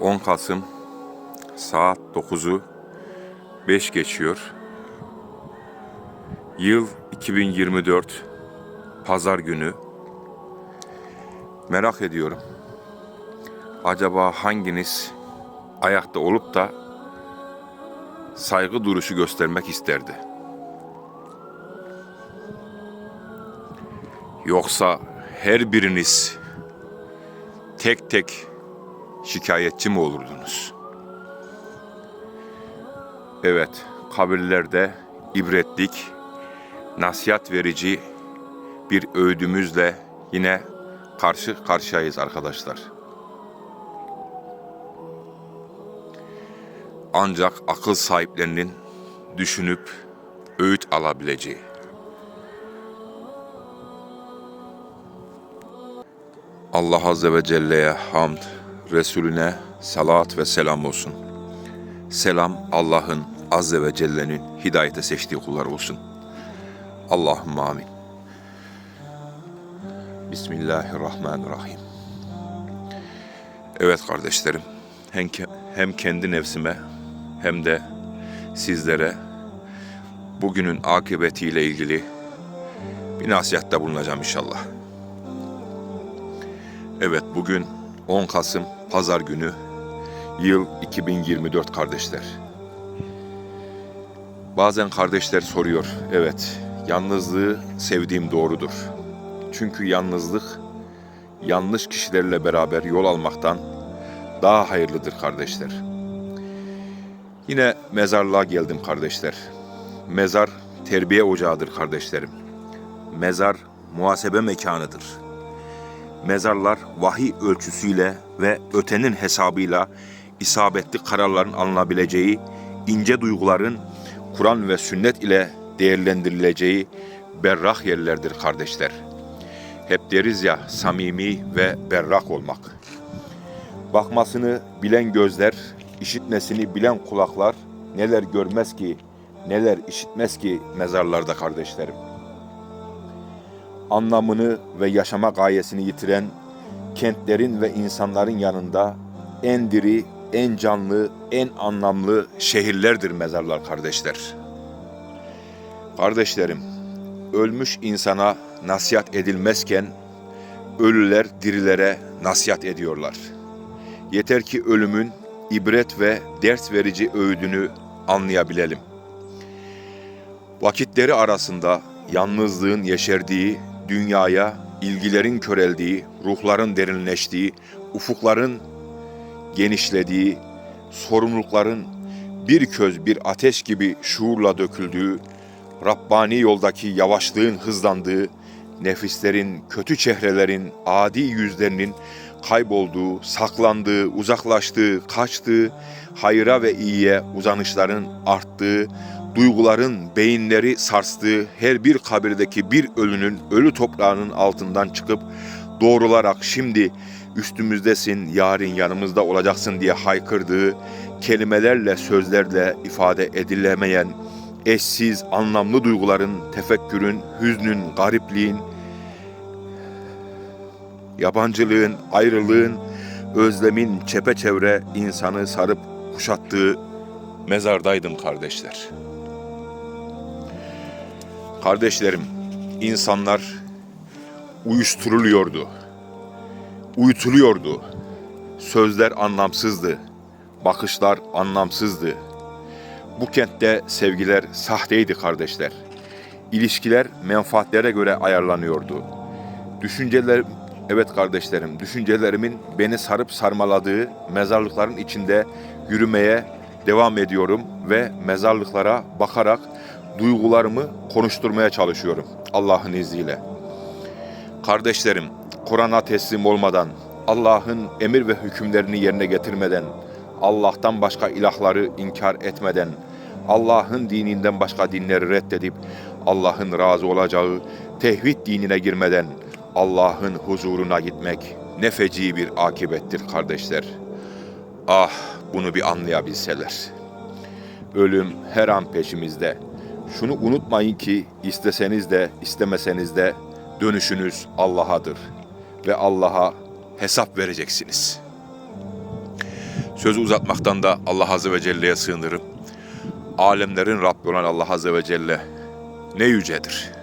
10 Kasım saat 9'u 5 geçiyor. Yıl 2024 Pazar günü. Merak ediyorum. Acaba hanginiz ayakta olup da saygı duruşu göstermek isterdi? Yoksa her biriniz tek tek şikayetçi mi olurdunuz? Evet, kabirlerde ibretlik, nasihat verici bir öğüdümüzle yine karşı karşıyayız arkadaşlar. Ancak akıl sahiplerinin düşünüp öğüt alabileceği. Allah Azze ve Celle'ye hamd, Resulüne salat ve selam olsun. Selam Allah'ın Azze ve Celle'nin hidayete seçtiği kullar olsun. Allahümme amin. Bismillahirrahmanirrahim. Evet kardeşlerim, hem, ke- hem kendi nefsime hem de sizlere bugünün akıbetiyle ilgili bir nasihatte bulunacağım inşallah. Evet bugün 10 Kasım Pazar günü yıl 2024 kardeşler. Bazen kardeşler soruyor. Evet yalnızlığı sevdiğim doğrudur. Çünkü yalnızlık yanlış kişilerle beraber yol almaktan daha hayırlıdır kardeşler. Yine mezarlığa geldim kardeşler. Mezar terbiye ocağıdır kardeşlerim. Mezar muhasebe mekanıdır. Mezarlar vahiy ölçüsüyle ve ötenin hesabıyla isabetli kararların alınabileceği, ince duyguların Kur'an ve sünnet ile değerlendirileceği berrak yerlerdir kardeşler. Hep deriz ya samimi ve berrak olmak. Bakmasını bilen gözler, işitmesini bilen kulaklar neler görmez ki, neler işitmez ki mezarlarda kardeşlerim anlamını ve yaşama gayesini yitiren kentlerin ve insanların yanında en diri, en canlı, en anlamlı şehirlerdir mezarlar kardeşler. Kardeşlerim, ölmüş insana nasihat edilmezken ölüler dirilere nasihat ediyorlar. Yeter ki ölümün ibret ve ders verici öğüdünü anlayabilelim. Vakitleri arasında yalnızlığın yeşerdiği, dünyaya ilgilerin köreldiği, ruhların derinleştiği, ufukların genişlediği, sorumlulukların bir köz bir ateş gibi şuurla döküldüğü, Rabbani yoldaki yavaşlığın hızlandığı, nefislerin, kötü çehrelerin, adi yüzlerinin kaybolduğu, saklandığı, uzaklaştığı, kaçtığı, hayra ve iyiye uzanışların arttığı, duyguların beyinleri sarstığı her bir kabirdeki bir ölünün ölü toprağının altından çıkıp doğrularak şimdi üstümüzdesin, yarın yanımızda olacaksın diye haykırdığı, kelimelerle, sözlerle ifade edilemeyen, eşsiz, anlamlı duyguların, tefekkürün, hüznün, garipliğin, yabancılığın, ayrılığın, özlemin çepeçevre insanı sarıp kuşattığı mezardaydım kardeşler. Kardeşlerim, insanlar uyuşturuluyordu. Uyutuluyordu. Sözler anlamsızdı. Bakışlar anlamsızdı. Bu kentte sevgiler sahteydi kardeşler. İlişkiler menfaatlere göre ayarlanıyordu. Düşünceler evet kardeşlerim, düşüncelerimin beni sarıp sarmaladığı mezarlıkların içinde yürümeye devam ediyorum ve mezarlıklara bakarak duygularımı konuşturmaya çalışıyorum Allah'ın izniyle. Kardeşlerim, Kur'an'a teslim olmadan, Allah'ın emir ve hükümlerini yerine getirmeden, Allah'tan başka ilahları inkar etmeden, Allah'ın dininden başka dinleri reddedip Allah'ın razı olacağı tevhid dinine girmeden Allah'ın huzuruna gitmek ne feci bir akibettir kardeşler. Ah bunu bir anlayabilseler. Ölüm her an peşimizde. Şunu unutmayın ki isteseniz de istemeseniz de dönüşünüz Allah'adır ve Allah'a hesap vereceksiniz. Sözü uzatmaktan da Allah Azze ve Celle'ye sığınırım. Alemlerin Rabbi olan Allah Azze ve Celle ne yücedir.